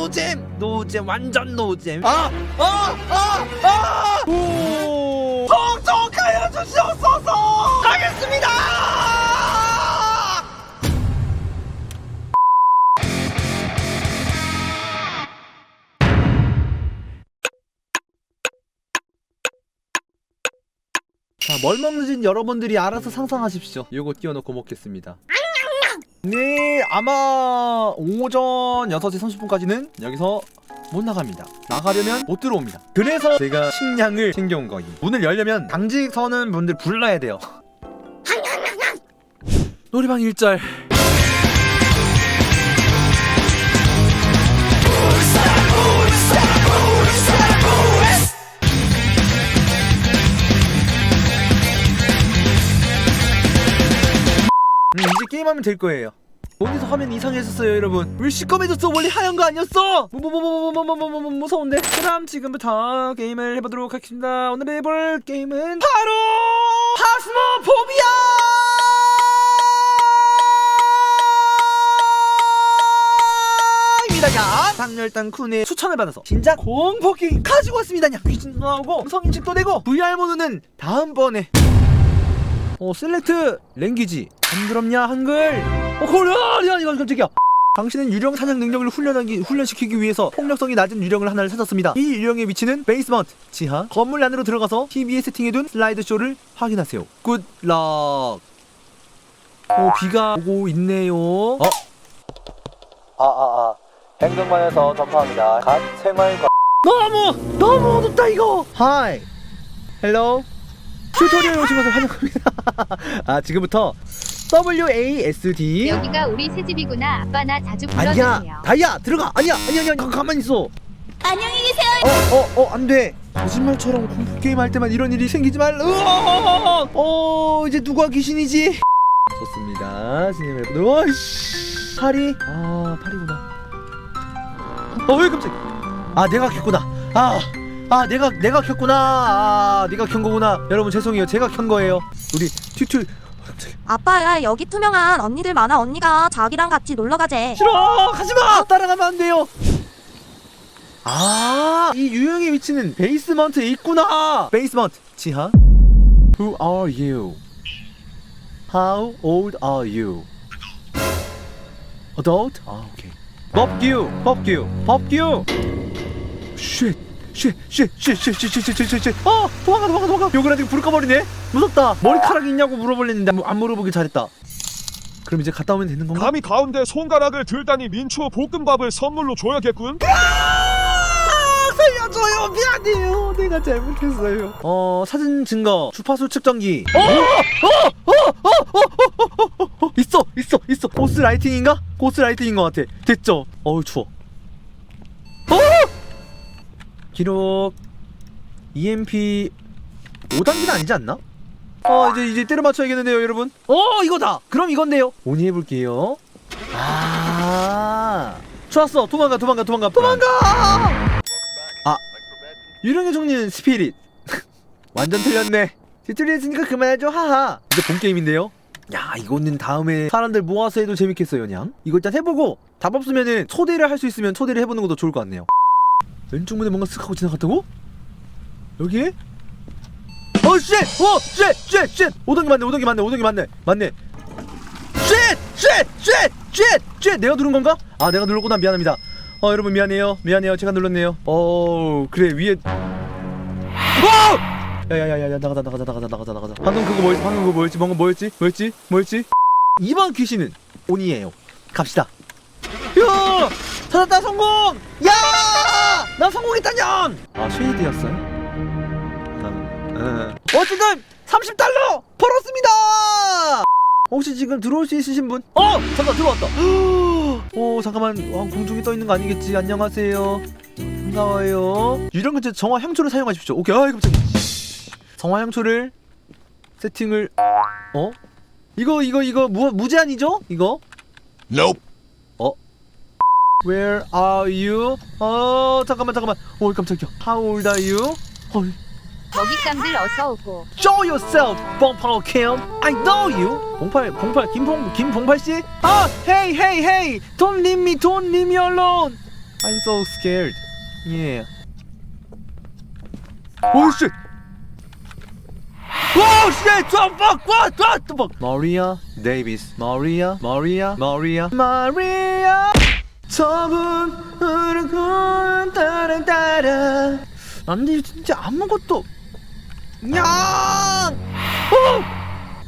노잼 노잼 완전 노잼 아! 아! 아! 아! 오! 성적하여 주시옵소서 하겠습니다 자, 뭘 먹는지는 여러분들이 알아서 상상하십시오. 요거 띄워놓고 먹겠습니다. 네, 아마 오전 6시 30분까지는 여기서 못 나갑니다. 나가려면 못 들어옵니다. 그래서 제가 식량을 챙겨온 거예요. 문을 열려면 당직 서는 분들 불러야 돼요. 놀이방 일절. 게임하면 될 거예요. 어디서 화면 이상해졌어요, 여러분? 왜 시꺼매졌어? 원래 하얀 거 아니었어? 뭐뭐뭐뭐뭐뭐뭐뭐 무서운데? 그럼 지금부터 게임을 해보도록 하겠습니다. 오늘 해볼 게임은 바로 파스모포비아! 상렬단 쿤의 추천을 받아서 진짜 공포 게임 가지고 왔습니다. 야, 귀신도 나오고 성인식도 되고 VR 모드는 다음번에 어 셀렉트 랭귀지 한글없냐 한글 어 코리아 이거 깜짝이야 당신은 유령 사냥 능력을 훈련하기, 훈련시키기 위해서 폭력성이 낮은 유령을 하나를 찾았습니다. 이 유령의 위치는 베이스먼트 지하 건물 안으로 들어가서 TV에 세팅해둔 슬라이드 쇼를 확인하세요. 굿락. 오 비가 오고 있네요. 어? 아 아 아 행정관에서 전파합니다. 갓 생활관. 너무 너무 어둡다 이거. 하이. 헬로. 튜토리얼 오신 것을 환영합니다. 아 지금부터 WASD 여기가 우리 새 집이구나. 아빠 나 자주 아니야 불러주세요. 다이야 들어가. 아니야 아니야 아니야. 가- 가만히 있어. 안녕히 계세요. 어어어 안돼. 거짓말처럼 공포 게임 할 때만 이런 일이 생기지 말라 으아! 어 이제 누가 귀신이지? 좋습니다. 진행해보도록 어이씨. 파리 아 파리구나. 어왜 깜짝 아 내가 켰구나. 아 아 내가 내가 켰구나. 아 내가 켠 거구나. 여러분 죄송해요. 제가 켠 거예요. 우리 깜짝이야. 아빠야 여기 투명한 언니들 많아. 언니가 자기랑 같이 놀러 가재. 싫어! 가지마! 따라가면 안 돼요. 아이 유형의 위치는 베이스먼트에 있구나. 베이스먼트. 지하. Who are you? How old are you? Adult? 아 오케이. 법규 법규 법규 쉣 쉣. 어, 도망가, 도망가, 도망가. 욕을 하니까 불 꺼버리네. 무섭다. 머리카락 있냐고 물어볼랬는데 안, 안 물어보길 잘했다. 그럼 이제 갔다 오면 되는 건가? 감히 가운데 손가락을 들다니 민초 볶음밥을 선물로 줘야겠군. 아, 살려줘요 미안해요 내가 잘못했어요 어 사진 증거 주파수 측정기 어! 어! 어! 어! 어! 어! 어! 어! 있어 있어 있어 고스 라이팅인가? 고스 라이팅인 것 같아 됐죠 어우 추워 기록 EMP 5단계는 아니지 않나? 어 이제 이제 때려 맞춰야겠는데요 여러분. 어 이거다! 그럼 이건데요. 온이 해볼게요. 아 좋았어. 도망가 도망가 도망가. 도망가! 아 유령의 종류는 스피릿. 완전 틀렸네. 뒷줄이 했으니까 그만하죠. 하하. 이제 본 게임인데요. 야 이거는 다음에 사람들 모아서 해도 재밌겠어요 그냥. 이거 일단 해보고 답 없으면은 초대를 할 수 있으면 초대를 해보는 것도 좋을 것 같네요 왼쪽 문에 뭔가 쓱 하고 지나갔다고? 여기에? 어 쉣! 어! 쉣! 쉣! 쉣! 오던기 맞네 오던기 맞네 오던기 맞네 맞네 쉣! 쉣! 쉣! 쉣! 쉣! 내가 누른 건가? 아 내가 눌렀구나 미안합니다 어 여러분 미안해요 미안해요 제가 눌렀네요 어 그래 위에 어! 야야야야 나가자 나가자 나가자 나가자 나가자 방금 그거 뭐였지 방금 그거 뭐였지 방금 뭐였지 뭐였지 뭐였지 이번 귀신은 온이에요 갑시다 야 찾았다 성공! 야 나 성공했다년 아 쉐이드였어요? 음, 어쨌든 30달러 벌었습니다! 혹시 지금 들어올 수 있으신 분? 어! 잠깐 들어왔다. 오 잠깐만. 와, 공중에 떠 있는 거 아니겠지? 안녕하세요. 반가워요. 유령 근처 정화 향초를 사용하십시오. 오케이. 아이 깜짝이야 정화 향초를 세팅을 어? 이거 이거 이거 무, 무제한이죠? 이거? Nope. 어? Where are you? 어 잠깐만 잠깐만 오 깜짝이야 How old are you? 어, 먹잇 감들 어서 오고. Show yourself, 봉팔 Kim. I know you. 봉팔, 봉팔, 김봉, 김봉팔 씨. 아, hey, hey, hey. Don't leave me, don't leave me alone. I'm so scared. Yeah. Oh shit. Oh shit! What the fuck? What? What the fuck? Maria Davis. Maria. Maria. Maria. Maria. 저분 흐르고 따라 따라. 난데 진짜 아무것도. 야! 어!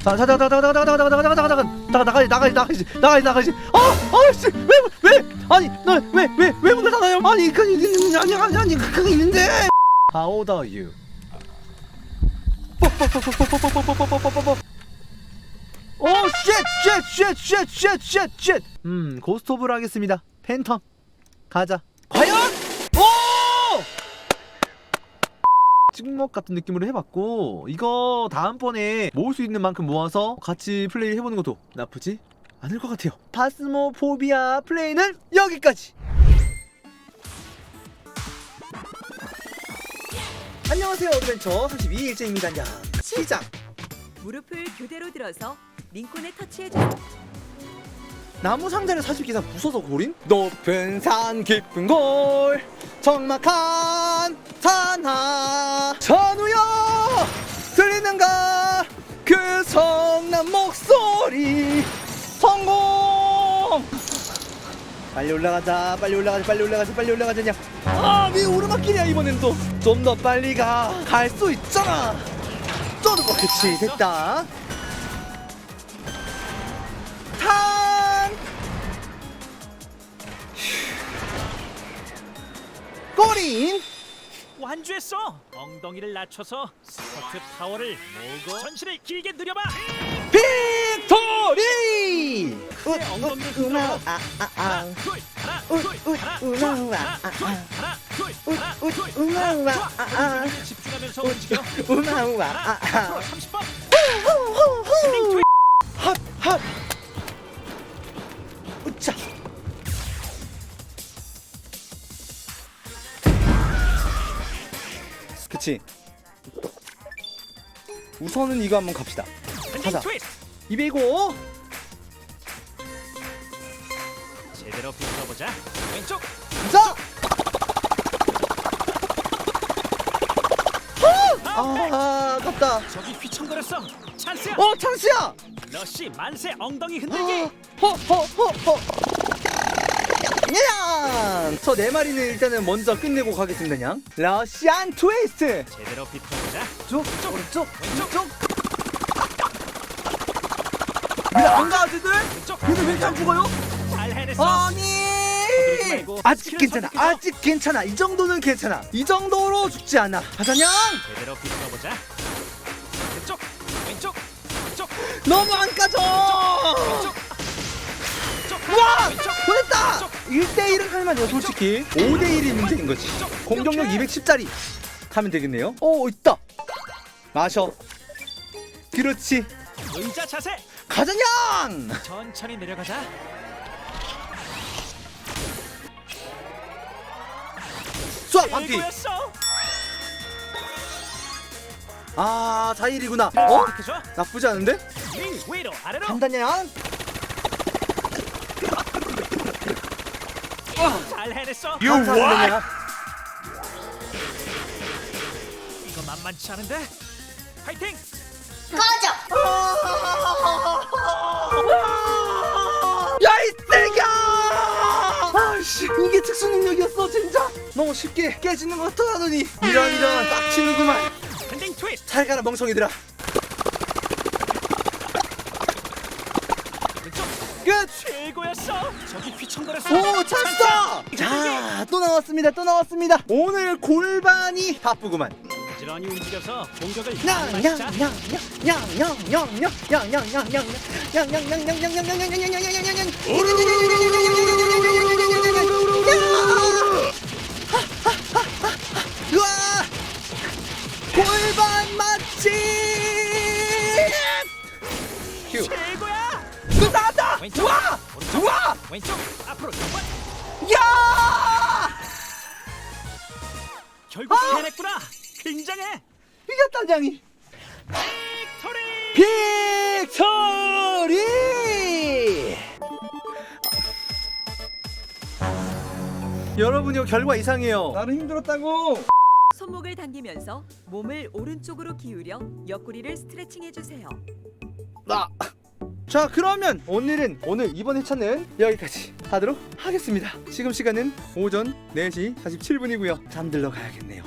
나가나가나가나가나가나가나가나가나가나가 나가지 나가지 나가지 나가지 나가지 어 어 씨 왜 왜 아니 나왜왜왜 문을 닫아요 아니 그 아니 아니 아니 그거 있는데 How old are you? 오 쉣! 쉣! 쉣! 쉣! 쉣! 쉣! 음 고스트 오브를 하겠습니다 팬텀 가자 과연? 오! 찍먹 같은 느낌으로 해봤고 이거 다음번에 모을 수 있는 만큼 모아서 같이 플레이 해보는 것도 나쁘지 않을 것 같아요 파스모포비아 플레이는 여기까지 안녕하세요 어드벤처 32일째입니다 야 시작 무릎을 교대로 들어서 링콘에 터치해주세요. 나무 상자를 사실 기사 무서워서 고린 높은 산 깊은 골 적막한 산하 전우여 들리는가? 그 성난 목소리 성공! 빨리 올라가자 빨리 올라가자 빨리 올라가자 빨리 올라가자 그냥 아왜 오르막길이야 이번엔 또. 좀 더 빨리 가 갈 수 있잖아. 쪼는 거 그치? 됐다 완주했어. 엉덩이를 낮춰서 스쿼트 파워를 모으고 전신을 길게 늘려봐. 빅토리 내 엉덩이를 들어. 하나, 둘, 하나, 둘, 하나, 둘, 하나, 둘, 하나, 둘, 하나, 둘, 하나, 좋아. 집중하면서 움직여. 우마우마 하나, 앞으로 30번. 핫핫 그치 우선은 이거 한번 갑시다 가자. 트위스트. 205 제대로 붙어보자. 왼쪽. 자! 아, 아깝다. 저기 휘청거렸어. 찬스야. 어, 찬스야! 러시 만세 엉덩이 흔들기. 허, 허, 허, 허. 야! 저네 마리는 일단은 먼저 끝내고 가겠습니다, 냥. 러시안 트위스트! 제대로 붙어보자. 쭉, 오른쪽, 왼쪽. 왜안 가, 아저들? 왼쪽. 얘들 왜 이렇게 안 죽어요? 잘 해냈어. 아니! 아직 괜찮아, 아직 괜찮아. 이 정도는 괜찮아. 이 정도로 죽지 않아. 가자냥! 제대로 붙어보자. 왼쪽. 왼쪽. 왼쪽. 너무 안 까져! 1대1은 할만해요 솔직히 5대1이 문제인 거지 공격력 210짜리 가면 되겠네요 오 있다 마셔 그렇지 의자 자세. 가자냥! 천천히 내려가자. 쏴 반피. 아 자일이구나 어? 줘. 나쁘지 않은데? 위 위로 아래로. 간다냥 잘 해냈어. 감사합니다 이거 만만치 않은데. 파이팅. 야이 새끼야! 아씨 이게 특수 능력이었어 진짜 너무 쉽게 깨지는 것 같더라더니 이런 이런 빡치는구만 밴딩 트위스트. 잘 가라 멍청이들아. 끝! 오 찬스다! 자또 나왔습니다 또 나왔습니다 오늘 골반이 바쁘구만 부지런히 움직여서 공격을. 으아! 왼쪽. 앞으로 두 번. 야! 결국 아! 해냈구나. 굉장해. 이겼다, 장이. 빅토리. 빅토리! 여러분 이거 결과 이상해요 나는 힘들었다고. 손목을 당기면서 몸을 오른쪽으로 기울여 옆구리를 스트레칭 해주세요. 자 그러면 오늘은 오늘 이번 회차는 여기까지 하도록 하겠습니다. 지금 시간은 오전 4시 47분이고요. 잠들러 가야겠네요.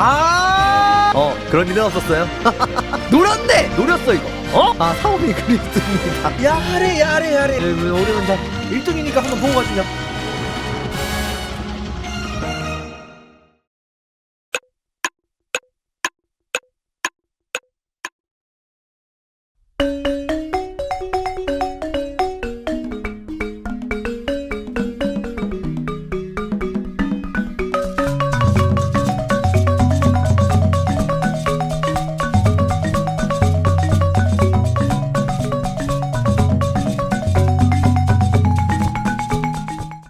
아! 어 그런 일은 없었어요? 노렸네! 노렸어 이거 어? 아 사오미 그리스입니다. 야래 야래 야래. 오늘은 자 1등이니까 한번 보고 가시죠